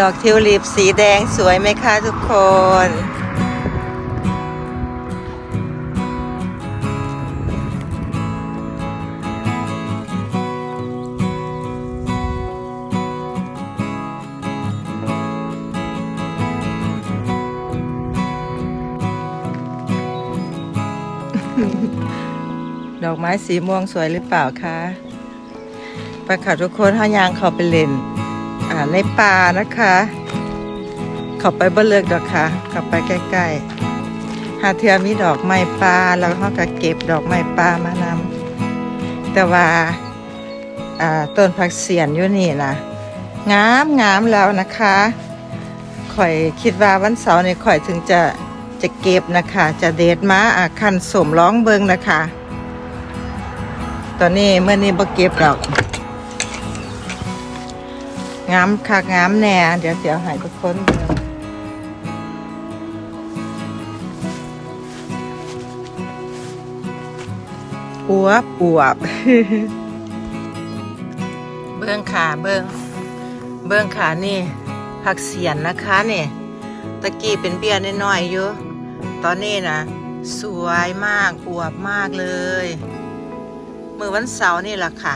ดอกทิวลิปสีแดงสวยไหมคะทุกคน ดอกไม้สีม่วงสวยหรือเปล่าคะ ไปค่ะทุกคนห้ายางเขาไปเล่น อ่าในป่านะคะ เขาไปบ่เลิกดอกค่ะเข้าไปใกล้ๆ หาเทือมีดอกไม้ป่าแล้วเขาก็เก็บดอกไม้ป่ามานำแต่ว่าอ่าต้นผักเสียนอยู่นี่นะงามงามแล้วนะคะข่อยคิดว่าวันเสาร์นี้ข่อยถึงจะจะเก็บนะคะ จะเดทมาอาคันสมร้องเบิงนะคะ ตอนนี้เมื่อนี้บ่เก็บดอก งามคักงามแน่เดี๋ยวเดี๋ยวหายทุกคนเบิ่งอวบอวบเบื้องขาเบื้องเบื้องขานี่ผักเสียนนะคะนี่ตะกี้เป็นเบี้ยน้อยๆอยู่ตอนนี้นะสวยมากอวบมากเลยมือวันเสาร์นี่แหละค่ะ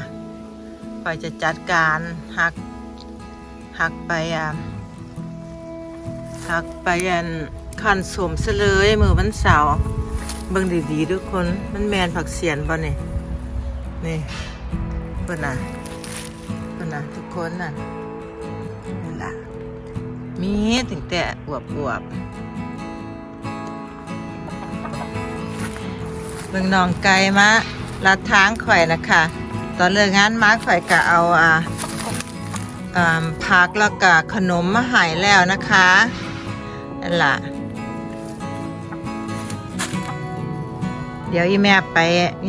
คอยจะจัดการหัก หักไปอะหักไปอันคันสวมซะเลยมือวันเสาร์เบิ่งดีๆทุกคนมันแมนผักเสียนบ่เนี่ยนี่เพิ่นน่ะเพิ่นน่ะทุกคนน่ะนี่ล่ะมีถึงแต่อวบอวบเบิ่งนองไก่มาลัดทางข่อยนะคะ ตอนเลิกงานมาข่อยก็เอาอ่าอ่า พักแล้วก็ขนมมาหายแล้วนะคะนั่นล่ะเดี๋ยวอีแม่ไป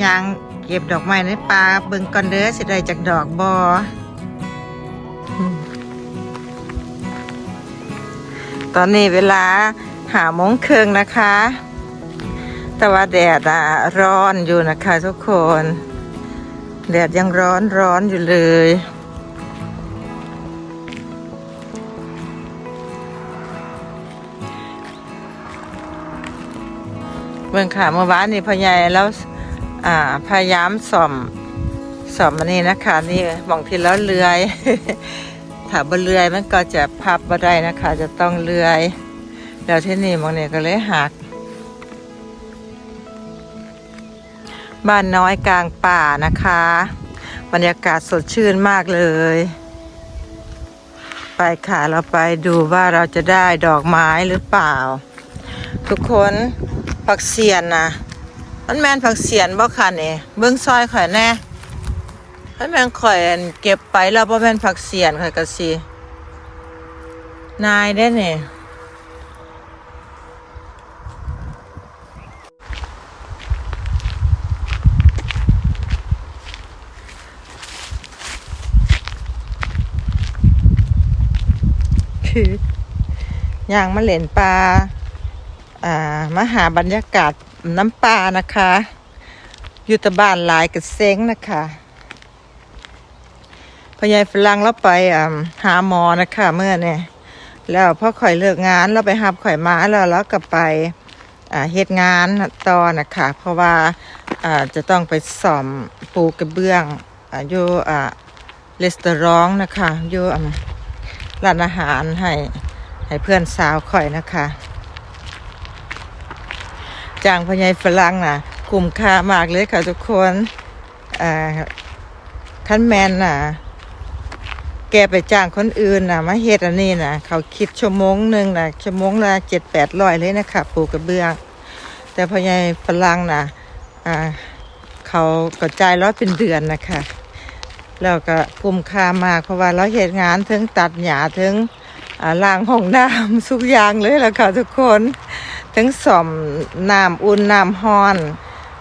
ยางเก็บดอกไม้ในป่าเบิ่งก่อนเด้อสิได้จากดอกบอตอนนี้เวลาหาโมงครึ่งนะคะ แต่ว่าแดดอะร้อนอยู่นะคะทุกคน แดดยังร้อนร้อนอยู่เลย เมื่อค่ะเมื่อวานนี้พ่อใหญ่แล้วอ่าพยายามส่อมส่อมอันนี้นะคะนี่มองทีแล้วเลื่อยถ้าบ่เลื่อยมันก็จะพับบ่ได้นะคะ จะต้องเลื่อยแล้วที่นี่มองเนี่ยก็เลยหัก บ้านน้อยกลางป่านะคะ บรรยากาศสดชื่นมากเลยไปค่ะเราไปดูว่าเราจะได้ดอกไม้หรือเปล่า ทุกคน ผักเสียนนะมันแมนผักเสียนบ่ค่ะเนี่ยเบิ้องซอยข่อยแน่ถ้าแมนข่อยเก็บไปแล้วบ่แมนผักเสียนข่อยก็สินายได้เนี่ยคือย่างมาเล่นปลา มาหาบรรยากาศน้ำปลานะคะ อยู่แตบ้านหลายกับเซ้งนะคะพยายฝรั่งเราไปหาหมอนะคะเมื่อเนี่ยแล้วพอข่อยเลิกงานเราไปหับข่อยมาแล้วเราก็ไปเฮ็ดงานต่อนะคะ เพราะว่าจะต้องไปสอมปูกระเบื้องอยู่อ่าレสตอรองนะคะอยู่ร้านอาหารให้ให้เพื่อนสาวข่อยนะคะ จางพญายฝรั่งน่ะคุ้มค่ามากเลยค่ะทุกคนอ่าคันแมนน่ะ แกไปจ้างคนอื่นน่ะ มาเฮ็ดอันนี้น่ะ เขาคิดชั่วโมงหนึ่งน่ะ ชั่วโมงละเจ็ดแปดร้อยเลยนะคะปลูกกระเบื้อง แต่พญายฝรั่งน่ะ อ่า เขาก็จ่ายร้อยเป็นเดือนนะคะ แล้วก็คุ้มค่ามากเพราะว่าเราเฮ็ดงานถึงตัดหญ้าถึง ล้างห้องน้ำทุกอย่างเลยล่ะค่ะทุกคน ทั้งสอมน้ำอุ่นน้ำห้อน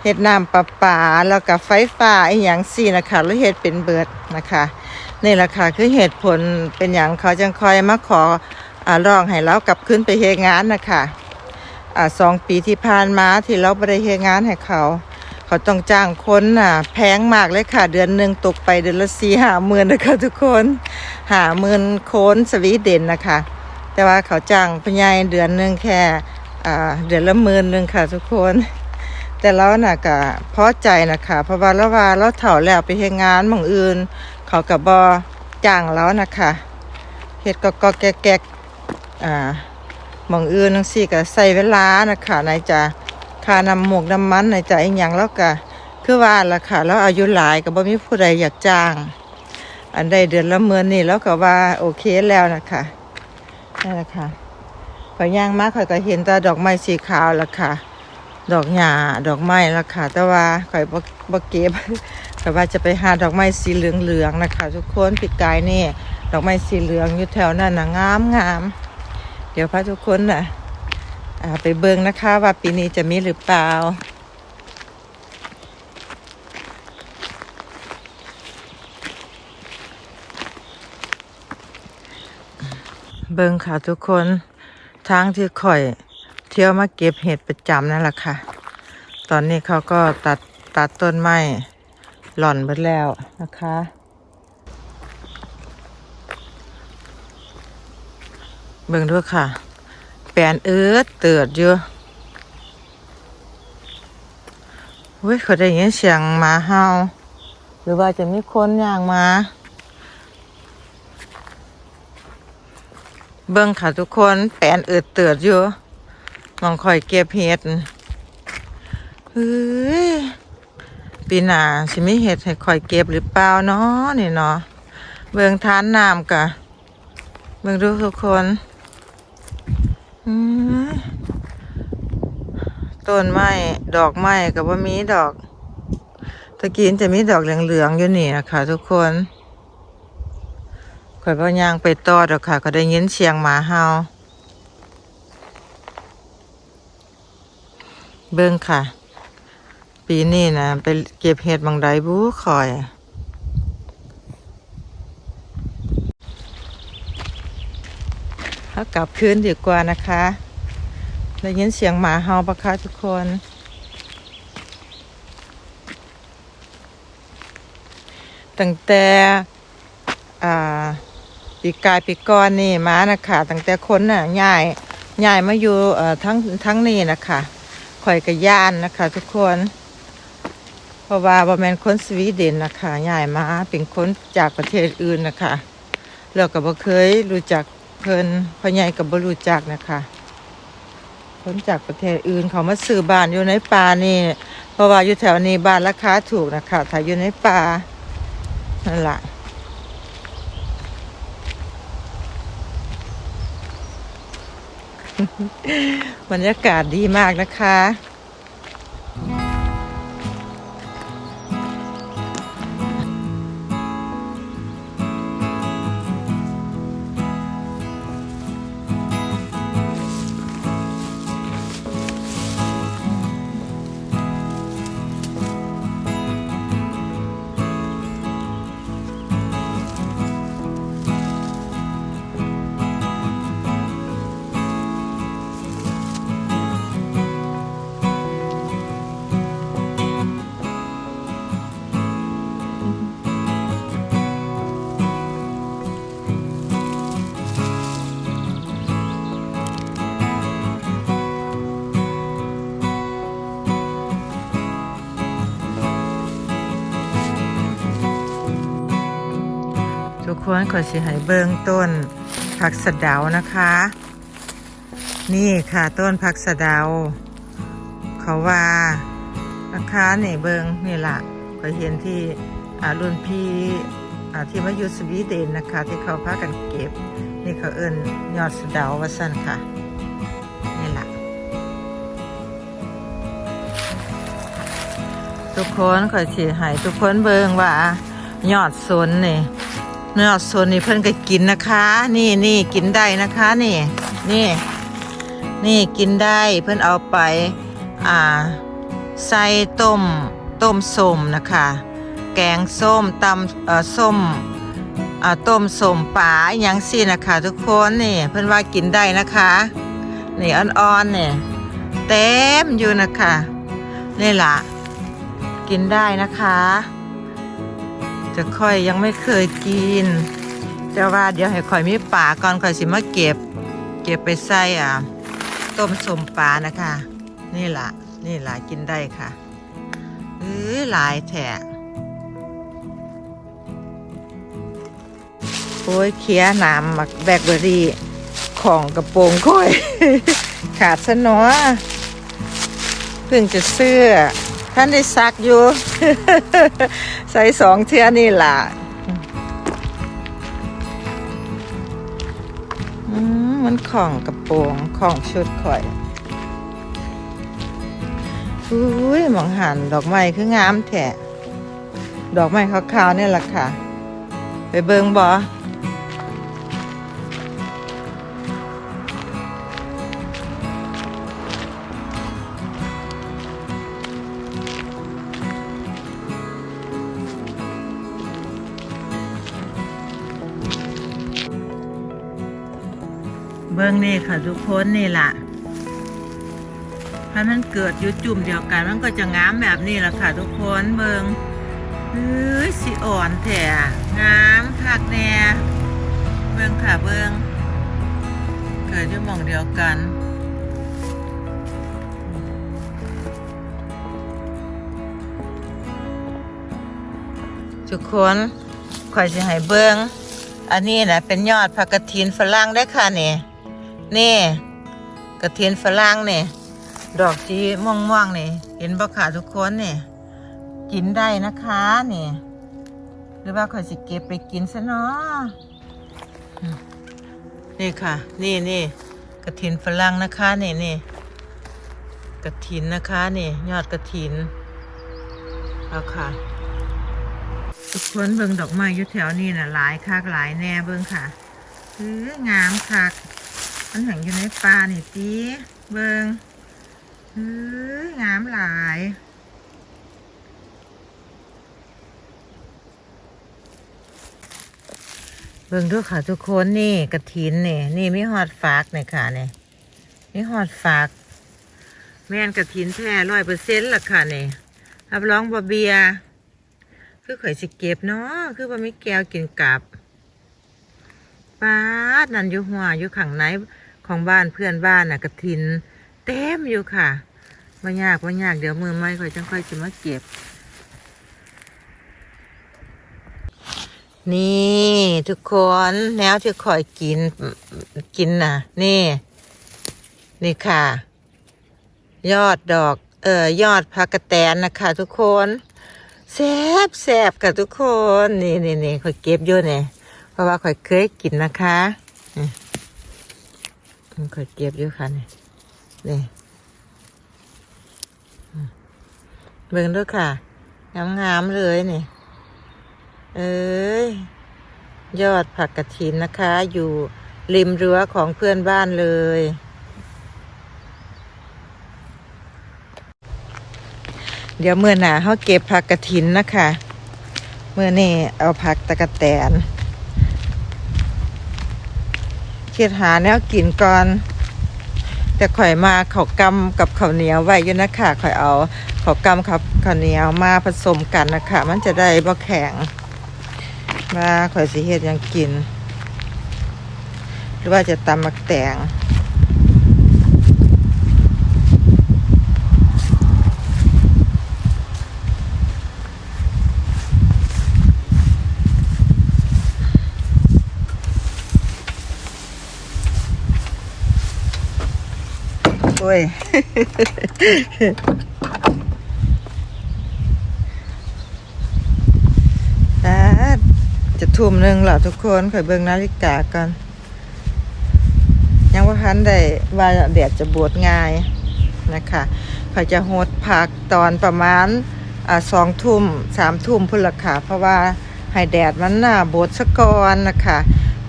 เฮ็ดน้ำประปาแล้วก็ไฟฟ้าอีหยังสี่นะคะแล้วเฮ็ดเป็นเบิดนะคะนี่แหละค่ะคือเหตุผลเป็นอย่างเขาจังคอยมาขออ่าร้องให้เรากลับขึ้นไปเฮงานนะคะอ่าสองปีที่ผ่านมาที่เราไม่ได้เฮงานให้เขา เขาต้องจ้างคนน่ะ แพงมากเลยค่ะ เดือนหนึ่งตกไปเดือนละสี่ห้าหมื่นนะคะทุกคนหาหมื่นโคนสวีเดนนะคะ แต่ว่าเขาจ้างพญายเดือนหนึ่งแค่เดือนละหมื่นหนึ่งค่ะทุกคน แต่เราน่ะก็พอใจนะคะเพราะว่าเราว่าเราเถ่าแล้วไปเฮ็ดงานหมองอื่น เขากับบอจ้างแล้วนะคะเฮ็ดก็ก็แก๊กแก๊กอ่าหมองอื่นนังสี่ก็ใส่เวลานะคะไหนจะ ค่านำหมวกน้ำมันไหนจอีกอย่างแล้วก็คือว่าล่ะค่ะแล้วอายุหลายก็บ่มีผู้ใดอยากจ้าง อันใดเดือนละหมื่นนี่แล้วก็ว่าโอเคแล้วนะคะนั่นแหละค่ะพอย่างมากข่อยก็เห็นแต่ดอกไม้สีขาวละค่ะ ดอกหญ้าดอกไม้ละค่ะ แต่ว่าข่อยบ่บ่เก็บแต่ว่าจะไปหาดอกไม้สีเหลืองๆนะคะ ทุกคนปีกกายนี่ ดอกไม้สีเหลืองอยู่แถวนั้นนะงามงามเดี๋ยวพาทุกคนน่ะอ่า ไปเบิ่งนะคะว่าปีนี้จะมีหรือเปล่าเบิ่งค่ะทุกคนทางที่ข่อยเที่ยวมาเก็บเห็ดประจำนั่นแหละค่ะ ตอนนี้เขาก็ตัดตัดต้นไม้หล่อนไปแล้วนะคะ เบิ่งด้วยค่ะ แปลนเอิดเติดอยู่เว้ยเขาได้ยินเสียงหมาเห่าหรือว่าจะมีคนอย่างมา เบิ่งค่ะทุกคนแปลนเอิดเติดอยู่มองคอยเก็บเห็ดเฮ้ยปีหนาสิมีเห็ดให้คอยเก็บหรือเปล่าเนาะนี่เนาะเบิ่งทานน้ำกะเบิ่งดูทุกคน ต้นไม้ดอกไม้กับว่ามีดอกตะกี้จะมีดอกเหลืองๆอยู่นี่นะคะทุกคนข่อยก็ย่างไปต่อดอกค่ะ ก็ได้ยินเสียงหมาเห่าเบิ่งค่ะ ปีนี้นะไปเก็บเห็ดบางไดบูคอย ถ้ากลับคืนดีกว่านะคะได้ยินเสียงหมาเห่าปะคะทุกคนตั้งแต่อีกายปีก่อนนี่มานะคะตั้งแต่คนน่ะย้ายย้ายมาอยู่ทั้งทั้งนี่นะคะข่อยกับย่านนะคะ ทุกคน เพราะว่าบ่แมนคนสวีเดนนะคะย้ายมาเป็นคนจากประเทศอื่นนะคะแล้วก็บ่เคยรู้จัก เพิ่นพ่อใหญ่ก็บ่รู้จักนะคะคนจากประเทศอื่นเขามาซื้อบ้านอยู่ในป่านี่ เพราะว่าอยู่แถวนี้บ้านราคาถูกนะคะถ้าอยู่ในป่านั่นแหละบรรยากาศดีมากนะคะ ทุกคนขอสิให้เบิ่งต้นผักสะเดานะคะ นี่ค่ะต้นผักสะเดา เขาว่านะคะนี่เบิงนี่ล่ะก็เห็นที่อารุ่นพี่อ่าที่มาอยู่สวีเดนนะคะ ที่เขาพากันเก็บ นี่เขาเอิ้นยอดสะเดาว่าสั้นค่ะนี่ล่ะทุกคนขอสิให้ทุกคนเบิงว่ายอดสนนี่ เนื้อส่วนนี้เพิ่นก็กินนะคะ นี่นี่กินได้นะคะนี่ นี่ นี่กินได้เพิ่นเอาไป อ่า ใส่ต้ม ต้มส้มนะคะ แกงส้มตำเอ่อส้มอ่าต้มส้มปลาอหยังสินะคะ ทุกคนนี่ เพิ่นว่ากินได้นะคะ นี่อ่อนๆเนี่ยเต็มอยู่นะคะ นี่ล่ะ กินได้นะคะ จะค่อยยังไม่เคยกินจะว่าเดี๋ยวให้ค่อยมีป่าก่อนค่อยสิมาเก็บ เก็บไปใส่อะต้มสมปลานะคะ นี่ล่ะ นี่ล่ะกินได้ค่ะเออหลายแถะโอ้ยเคี้ยนามหมักแบล็คเบอร์รี่ของกระโปรงค่อย ขาดซะเนาะเพิ่งจะเสื้อ ท่านได้ซักอยู่ ใส่สองเทือนี่ล่ะมันของกระโปรงของชุดข่อยอุ้ยหมองหันดอกไม้คืองามแท้ดอกไม้ขาวๆนี่แหละค่ะ ไปเบิงบอ เบิงนี่ค่ะทุกคนนี่ล่ะถ้ามันเกิดอยู่จุ่มเดียวกันมันก็จะงามแบบนี้แหละค่ะทุกคนเบิงเฮ้ยสีอ่อนแท้งามคักแน่เบิงค่ะเบิงเกิดอยู่หมองเดียวกันทุกคนคอยจะให้เบิงอันนี้นะเป็นยอดผักกระถินฝรั่งได้ค่ะนี่ นี่กระถินฝรั่งเนี่ยดอกจีม่วงม่วงๆนี่เห็นบ่ค่ะทุกคนเนี่ยกินได้นะคะนี่หรือว่าข่อยสิเก็บไปกินซะเนาะนี่ค่ะ นี่นี่กระถินฝรั่งนะคะนี่นี่กระถินนะคะนี่ยอดกระถินเอาค่ะ ทุกคนเบิ่งดอกไม้อยู่แถวนี้น่ะหลายคักหลายแน่เบิ่งค่ะเฮ้ยงามคัก มันแห่งอยู่ในป่านี่ตีเบิงเฮ้ยงามหลายเบิงด้วยค่ะทุกคนนี่กระถินนี่นี่มีหอดฝากเนี่ยค่ะนี่มีหอดฝากแม่นกระถินแท้ร้อยเปอร์เซ็นต์ละค่ะนี่รับรองบะเบียคือข่อยสิเก็บเนาะคือบ่มีแก้วกินกับป้าดนั่นอยู่หัวอยู่ข้างใน ของบ้านเพื่อนบ้านน่ะกระถิน เต็มอยู่ค่ะว่ยากว่ยากเดี๋ยวมือไม้ค่อยจังค่อยจะมาเก็บ นี่ทุกคนแนวที่คอยกินกินน่ะ นี่ นี่ค่ะ ยอดดอก เอ่อยอดผักกระแตนนะคะ ทุกคนแซบแซบค่ะทุกคน นี่นี่นี่คอยเก็บอยู่เนี่ยเพราะว่าคอยเคยกินนะคะ นี่คยเก็บอยู่ค่ะนี่นี่เบิ่งด้วยค่ะ งามๆเลยนี่ เอ้ย ยอดผักกระถินนะคะ อยู่ริมรั้วของเพื่อนบ้านเลย เดี๋ยวเมื่อหนาเขาเก็บผักกระถินนะคะ เมื่อนี่เอาผักตะกะแตน คิดหาแนวกินก่อน แต่ข่อยมาเขาวกำกับข้าวเหนียวไว้อยู่นะคะข่อยเอาข้าวกำกับข้าวเหนียวมาผสมกันนะคะ มันจะได้บ่แข็งมาข่อยสิเฮ็ดยังกิน หรือว่าจะตำมักแตง โอ้ยอ่าจะทุ่มหนึ่งแล้วทุกคนข่อยเบิ่งนาฬิกาก่อนยังว่าทันได้ว่าแดดจะบวดง่ายนะคะข่อยจะโหดพักตอนประมาณอสองทุ่มสามทุ่มพุ่นละค่ะ เพราะว่าให้แดดมันน่ะบดสะกอนนะคะ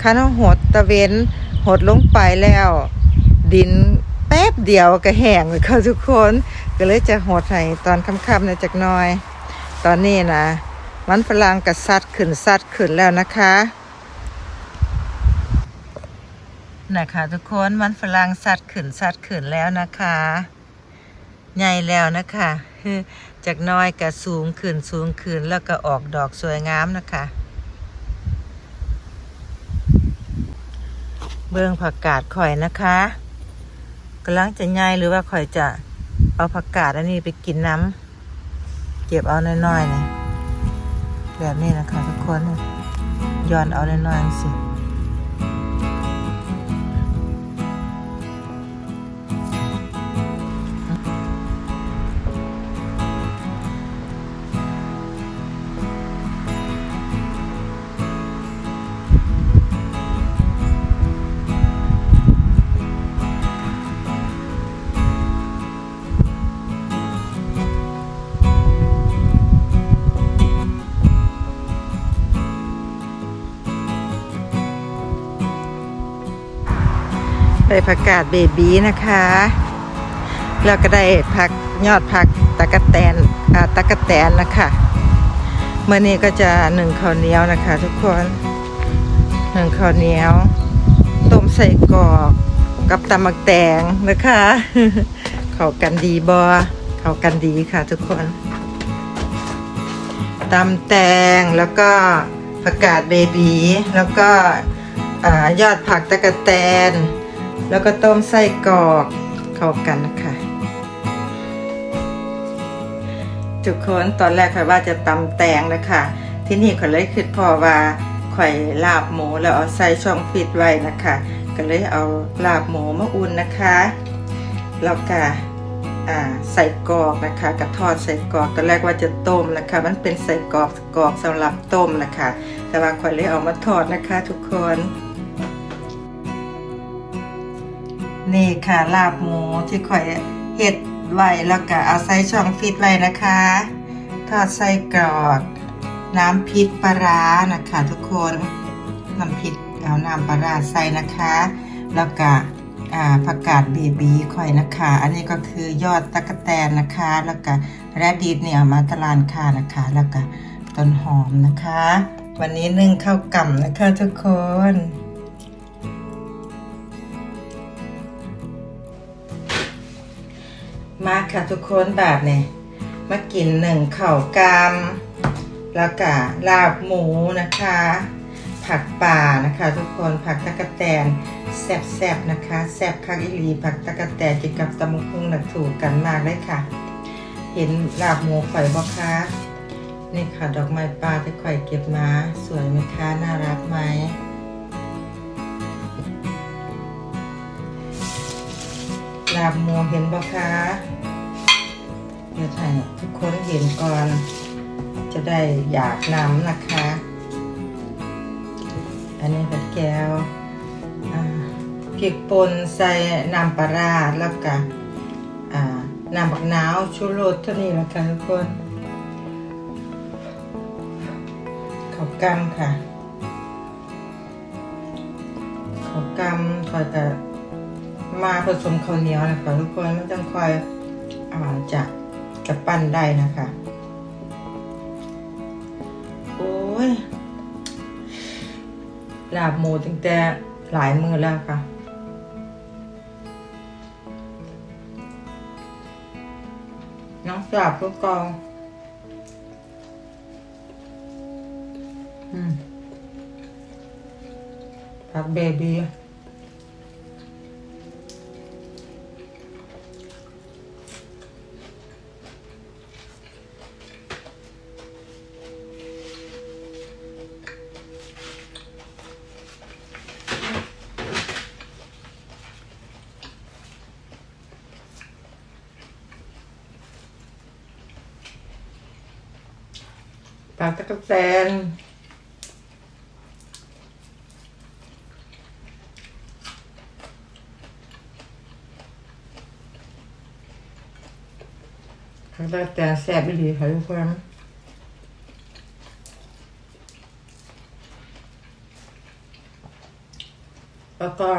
คันโหดตะเวนโหดลงไปแล้ว ดิน ป๊บเดียวก็แห้งเลยค่ะทุกคน ก็เลยจะโหดให้ตอนค่ำๆนอยจักน้อย ตอนนี้นะ มันฝรั่งกับสัดขึ้นสัดขึ้นแล้วนะคะนะคะทุกคนมันฝรั่งสัดขึ้นสัดขึ้นแล้วนะคะใหญ่แล้วนะคะจากน้อยก็สูงขึ้นสูงขึ้นแล้วก็ออกดอกสวยงามนะคะ เบื้องผักกาดข่อยนะคะ กำลังจะง่ายหรือว่าข่อยจะเอาผักกาดอันนี้ไปกินน้ำเก็บเอาน้อยๆนี่แบบนี้นะคะทุกคนย้อนเอาน้อยๆสิ ได้ผักกาดเบบีนะคะ แล้วก็ได้ผักยอดผักตะกะแตนตะกะแตนนะคะเมื่อนี้ก็จะหนึ่งข้าวเหนียวนะคะ ทุกคนหนึ่งข้าวเหนียวต้มใส่กรอกกับตำมักแตงนะคะเข้ากันดีบอเข้ากันดีค่ะ ทุกคนตำแตงแล้วก็ผักกาดเบบีแล้วก็อยอดผักตะกะแตน แล้วก็ต้มไส้กรอกเข้ากันนะคะทุกคนตอนแรกข่อยว่าจะตำแตงนะคะที่นี่ข่อยเลยคิดพอว่าข่อยลาบหมูแล้วเอาใส่ช่องฟิตไว้นะคะ ก็เลยเอาลาบหมูมาอุ่นนะคะแล้วก็ใส่กรอกนะคะกับทอดใส่กรอกตอนแรกว่าจะต้มนะคะ มันเป็นใส่กรอกกรอกสำหรับต้มนะคะ แต่ว่าข่อยเลยเอามาทอดนะคะ ทุกคน นี่ค่ะลาบหมูที่ข่อยเห็ดไว้แล้วก็เอาใส่ช่องฟิตไว้นะคะ ทอดไส้กรอกน้ำพริกปลาร้านะคะทุกคนน้ำพริกเอาน้ำปลาร้าใส่นะคะ แล้วก็ผักกาดเบบีข่อยนะคะ อันนี้ก็คือยอดตะกะแตนนะคะ แล้วก็แรดดีดเนี่ยเอามาตลาดค่านะคะ แล้วก็ต้นหอมนะคะ วันนี้นึ่งข้าวกล่ำนะคะทุกคน ค่ะทุกคนแบบนี้มากินหนึ่งข้าวกำแล้วก็ลาบหมูนะคะ ผักป่านะคะ ทุกคนผักตะกะแตนแซ่บๆนะคะแซ่บคักอีลีผักตะกะแตนกินกับตำมะพุงหนักถูกกันมากเลยค่ะ เห็นลาบหมูข่อยบ่คะนี่ค่ะดอกไม้ป่าที่ข่อยเก็บมา สวยไหมคะน่ารักไหมลาบหมูเห็นบ่คะ เดี๋ยวให้ทุกคนเห็นก่อน จะได้อยากนำนะคะ อันนี้ก็แก้วอ่าพริกป่นใส่น้ำปลาแล้วก็อ่าน้ำบักนาวชูรสเท่านี้แหละค่ะทุกคนข้าวกำค่ะข้าวกำคอยแต่มาผสมข้าวเหนียวนะคะทุกคนไม่ต้องคอยอ่าจะ จะปั้นได้นะคะ โอ้ยลาบหมูตั้งแต่หลายมือแล้วค่ะน้องสาบลูกกองอืมผักเบบี ปลาตะกแตนปลาตะกแตนแซ่บดีค่ะทุกคนแล้วก็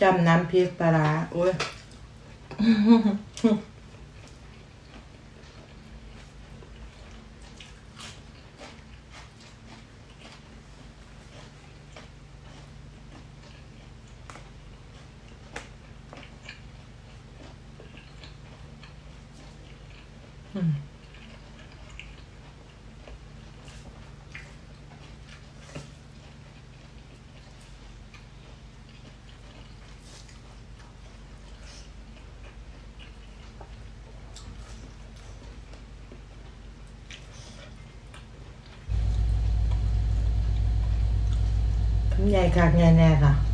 จำน้ำพริกปลาโอ้ย ใหญ่คักใ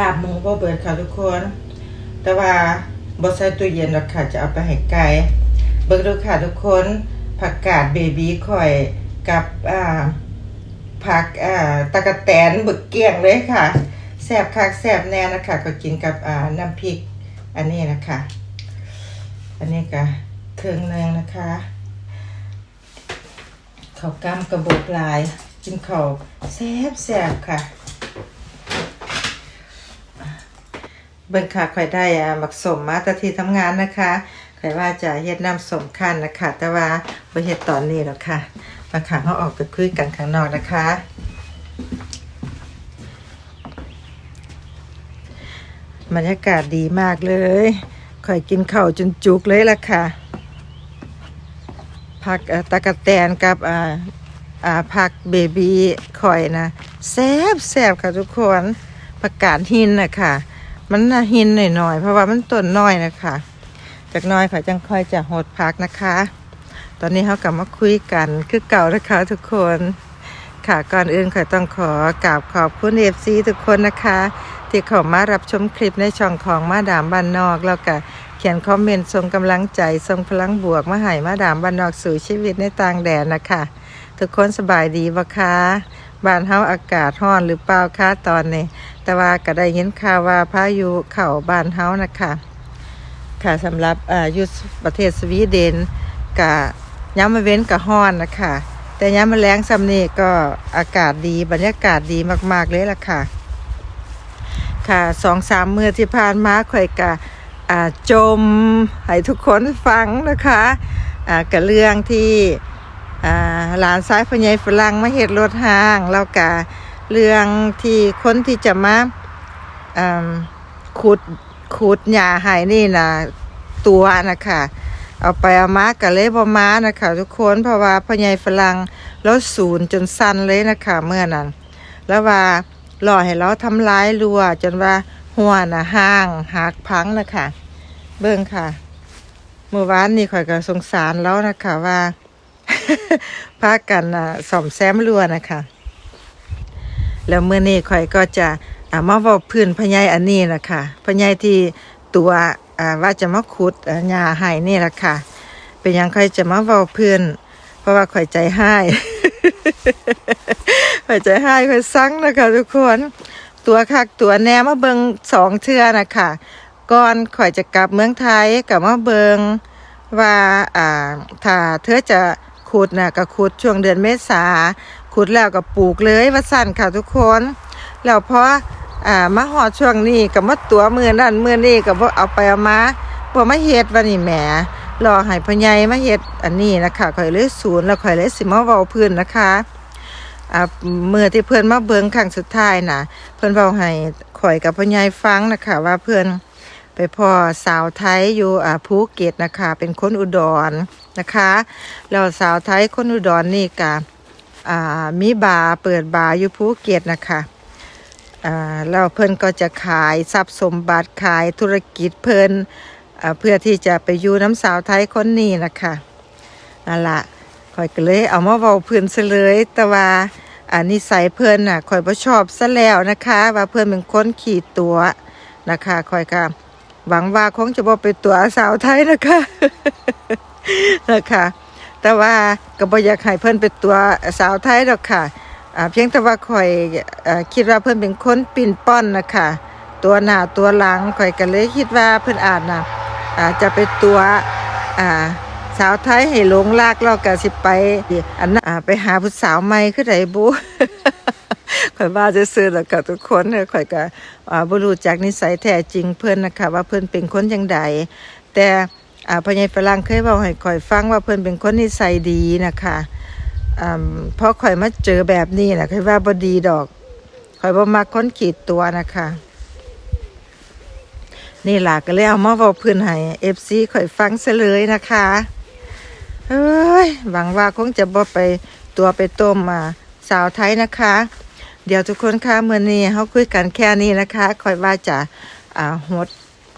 ลาบหมูบ่เบิดค่ะทุกคน แต่ว่าบ่ใส่ตู้เย็นหรอกค่ะจะเอาไปให้ไก่เบิ่งดูค่ะทุกคนผักกาดเบบีข่อยกับอ่าผักอ่าตะกะแตนบึกเกี้ยงเลยค่ะแซ่บคักแซ่บแน่นะคะก็กินกับอ่าน้ำพริกอันนี้นะคะ อันนี้ก็เครื่องหนึงนะคะข้าวกล้ำกระบอกลายกินข้าวแซ่บแซ่บค่ะ เบิ่งค่ะข่อยได้หมักสมมาแต่ที่ทำงานนะคะข่อยว่าจะเฮ็ดน้ำสมคั้นนะคะ แต่ว่าบ่เฮ็ดตอนนี้หรอกค่ะบาครั้งเขาออกไปคุยกันข้างนอกนะคะ บรรยากาศดีมากเลยข่อยกินข้าวจนจุกเลยล่ะค่ะผักตะกะแตนกับอ่าอ่าผักเบบีข่อยนะแซ่บแซ่บค่ะทุกคนผักกาดหินนะค่ะ มันน่าหินหน่อยๆ เพราะว่ามันต้นน้อยนะคะ จากน้อยค่ะจังค่อยจะหดพักนะคะ ตอนนี้เขากลับมาคุยกันคือเก่านะคะทุกคน ค่ะก่อนอื่นค่ะต้องขอกราบขอบคุณเอฟซีทุกคนนะคะ ที่เข้ามารับชมคลิปในช่องของมาดามบ้านนอกแล้วก็เขียนคอมเมนต์ส่งกำลังใจส่งพลังบวกมาให้มาดามบ้านนอกสู่ชีวิตในต่างแดนนะคะ ทุกคนสบายดีบ่คะบ้านเฮาอากาศร้อนหรือเปล่าคะตอนนี้ แต่ว่าก็ได้ยินข่าวว่าพายุเข้าบ้านเฮานะคะค่ะสำหรับอ่ายู่ประเทศสวีเดนกะย้ำมาเว้นกะฮ้อนนะคะแต่ย้ำมาแรงซำนี้ก็อากาศดีบรรยากาศดีมาก ๆ เลยล่ะค่ะ ค่ะสองสามมือที่ผ่านมาข่อยกะอ่าจมให้ทุกคนฟังนะคะอ่ากับเรื่องที่อ่าหลานซ้ายพญายฝรั่งมาเห็ดรถห้างแล้วกะ เรื่องที่คนที่จะมาขุดขุดหญ้าให้นี่นะตัวนะคะเอาไปเอามากะเลยบ่มานะคะทุกคนเพราะว่าพญายฝรั่งแล้วศูนย์จนสั้นเลยนะคะเมื่อนั้น แล้วว่าหล่อให้เราทำร้ายรัว จนว่าหัวน่ะห้างหักพังนะคะเบิ่งค่ะ เมื่อวานนี้ข่อยก็สงสารแล้วนะคะว่าพากันอะซ่อมแซมรัวนะคะ แล้วเมื่อนี้ข่อยก็จะมาว้าพื้นพญายอันนี้นะคะพญายที่ตัวว่าจะมาขุดอ่าหญ้าให้นี่ละค่ะ เป็นยังข่อยจะมาเว้าพื้นเพราะว่าข่อยใจให้ข่อยใจให้ข่อยซังนะคะทุกคนตัวคักตัวแหนมาเบิงสองเทือนะคะก่อนข่อยจะกลับเมืองไทยกลับมาเบิงว่าอ่าถ้าเธอจะ ขุดนะก็ขุดช่วงเดือนเมษาขุดแล้วก็ปลูกเลยว่าสั่นค่ะทุกคนแล้วพออ่ามาหอดช่วงนี้ก็มาตัวมือนั่นมือนี่ก็บ่เอาไปเอามาบ่มาเฮ็ดว่านี่แหมรอให้พ่อใหญ่มาเฮ็ดอันนี้นะคะข่อยเลยศูนย์แล้วข่อยเลยสิมาเว้าพื้นนะคะอ่าเมื่อที่เพื่อนมาเบิงครั้งสุดท้ายนะเพื่อนเบาให้ข่อยกับพ่อใหญ่ฟังนะคะ ว่าเพื่อนไปพ่อสาวไทยอยู่อ่าภูเก็ตนะคะ เป็นคนอุดร นะคะแล้วสาวไทยคนอุดรนนี่กะอ่ามีบาร์เปิดบาร์อยู่ภูเก็ตนะคะแล้วเพิ่นก็จะขายทรัพย์สมบัติขายธุรกิจเพิ่นอ่าเพื่อที่จะไปอยู่น้ำสาวไทยคนนี้นะคะนั่นละข่อยก็เลยเอามาเว้าเพิ่อนซะเลยแต่ว่าอันนิสัยเพิ่อนน่ะข่อยบ่ชอบซะแล้วนะคะ ว่าเพิ่อนเป็นคนขี่ตัวนะคะข่อยก็หวังว่าคงจะบ่ไปตัวสาวไทยนะคะ นะคะแต่ว่าก็บ่อยากให้เพิ่นเป็นตัวสาวไทยดอกค่ะอ่าเพียงแต่ว่าข่อยอ่อคิดว่าเพิ่นเป็นคนปิ่นป้อนนะคะตัวหน้าตัวหลังข่อยก็เลยคิดว่าเพิ่นอาจนะอาจจะไปตัวอ่าสาวไทยให้หลงรักแล้วก็สิไปอันนั้นอ่าไปหาผู้สาวใหม่คือไดบุข่อยว่าจะซื่อแล้วก็ทุกคนเด้อข่อยก็บ่รู้จักนิสัยแท้จริงเพิ่นนะคะว่าเพิ่นเป็นคนจังใดแต่ อ่าพญ่ฝรั่งเคยเว้าให้ข่อยฟังว่าเพิ่นเป็นคนนิสัยดีนะคะอ่าเพราะข่อยมาเจอแบบนี้นะข่อยว่าบ่ดีดอกข่อยบ่มักคนขีดตัวนะคะ นี่ล่ะก็เลยเอามาเว้าเพิ่นให้ FC ข่อยฟังซะเลยนะคะเอ้ยหวังว่าคงจะบ่ไปตัวไปต้มมาสาวไทยนะคะ เดี๋ยวทุกคนคะเมื้อนี้เฮาคุยกันแค่นี้นะคะคอยว่าจะอ่าหด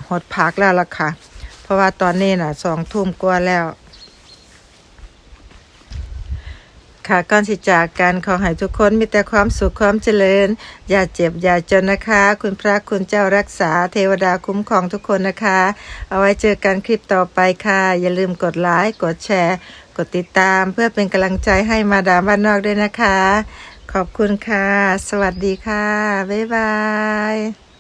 หดพักแล้วล่ะค่ะ เพราะว่าตอนนี้น่ะสองทุ่มกว่าแล้ว ค่ะก่อนสิจากกันขอให้ทุกคนมีแต่ความสุขความเจริญ อย่าเจ็บอย่าจนนะคะ คุณพระคุณเจ้ารักษาเทวดาคุ้มครองทุกคนนะคะ เอาไว้เจอกันคลิปต่อไปค่ะ อย่าลืมกดไลค์กดแชร์ กดติดตามเพื่อเป็นกำลังใจให้มาดามบ้านนอกด้วยนะคะ ขอบคุณค่ะ สวัสดีค่ะ บ๊ายบาย